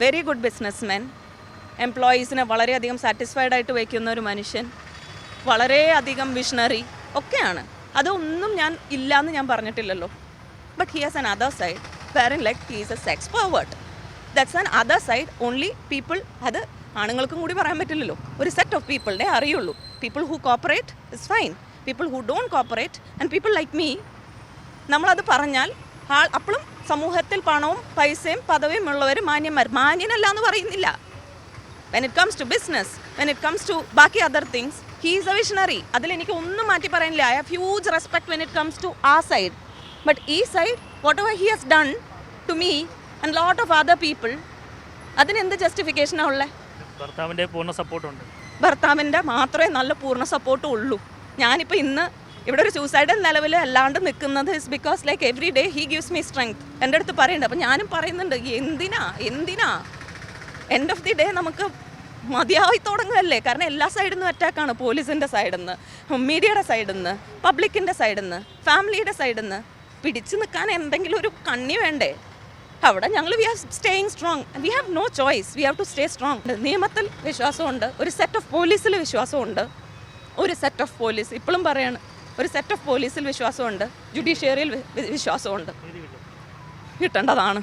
Very good businessman എംപ്ലോയീസിനെ വളരെയധികം satisfied ആയിട്ട് വയ്ക്കുന്ന ഒരു മനുഷ്യൻ. വളരെയധികം വിഷണറി ഒക്കെയാണ്. അതൊന്നും ഞാൻ ഇല്ല എന്ന് ഞാൻ പറഞ്ഞിട്ടില്ലല്ലോ. But he has another side വേറൻ like he is a sex forward that's an other side only people അത് ആണുങ്ങൾക്കും കൂടി പറയാൻ പറ്റില്ലല്ലോ. ഒരു സെറ്റ് ഓഫ് പീപ്പിളിനെ അറിയുള്ളൂ. People who cooperate is fine people who don't cooperate and people like me നമ്മളത് പറഞ്ഞാൽ അപ്പോഴും സമൂഹത്തിൽ പണവും പൈസയും പദവിയും ഉള്ളവർ മാന്യന്മാർ. മാന്യനല്ല എന്ന് പറയുന്നില്ല. When it comes to business when it comes to ബാക്കി other things he's a visionary അതിൽ എനിക്ക് ഒന്നും മാറ്റി പറയാനില്ല. I have huge respect when it comes to ആ സൈഡ് ബട്ട് ഈ side whatever he has done to me and lot of other people അതിനെന്ത് ജസ്റ്റിഫിക്കേഷനാണ് ഉള്ളത് ഭർത്താവിന്റെ പൂർണ സപ്പോർട്ടുണ്ട് ഭർത്താവിന്റെ മാത്രമേ നല്ല പൂർണ സപ്പോർട്ടും ഉള്ളൂ. ഞാനിപ്പോൾ ഇന്ന് ഇവിടെ ഒരു സൂസൈഡൽ നിലവിൽ അല്ലാണ്ട് നിൽക്കുന്നത് is because like every day he gives me strength എന്റെ അടുത്ത് പറയുന്നുണ്ട് അപ്പം ഞാനും പറയുന്നുണ്ട് എന്തിനാ എന്തിനാ? എൻഡ് ഓഫ് ദി ഡേ നമുക്ക് മതിയായി തുടങ്ങുകയല്ലേ? കാരണം എല്ലാ സൈഡിൽ നിന്നും അറ്റാക്കാണ് പോലീസിന്റെ സൈഡിൽ നിന്ന് മീഡിയയുടെ സൈഡിൽ നിന്ന് പബ്ലിക്കിന്റെ സൈഡിൽ നിന്ന് ഫാമിലിയുടെ സൈഡിൽ നിന്ന് പിടിച്ചു നിൽക്കാൻ എന്തെങ്കിലും ഒരു കണ്ണി വേണ്ടേ? അവിടെ ഞങ്ങൾ we are staying strong we have no choice we have to stay strong നിയമത്തിൽ വിശ്വാസമുണ്ട്. ഒരു സെറ്റ് ഓഫ് പോലീസിൽ വിശ്വാസമുണ്ട്. ഒരു സെറ്റ് ഓഫ് പോലീസ് ഇപ്പോഴും പറയാണ് ഒരു സെറ്റ് ഓഫ് പോലീസിൽ വിശ്വാസമുണ്ട്. ജുഡീഷ്യറിയിൽ വിശ്വാസമുണ്ട്. കിട്ടേണ്ടതാണ്.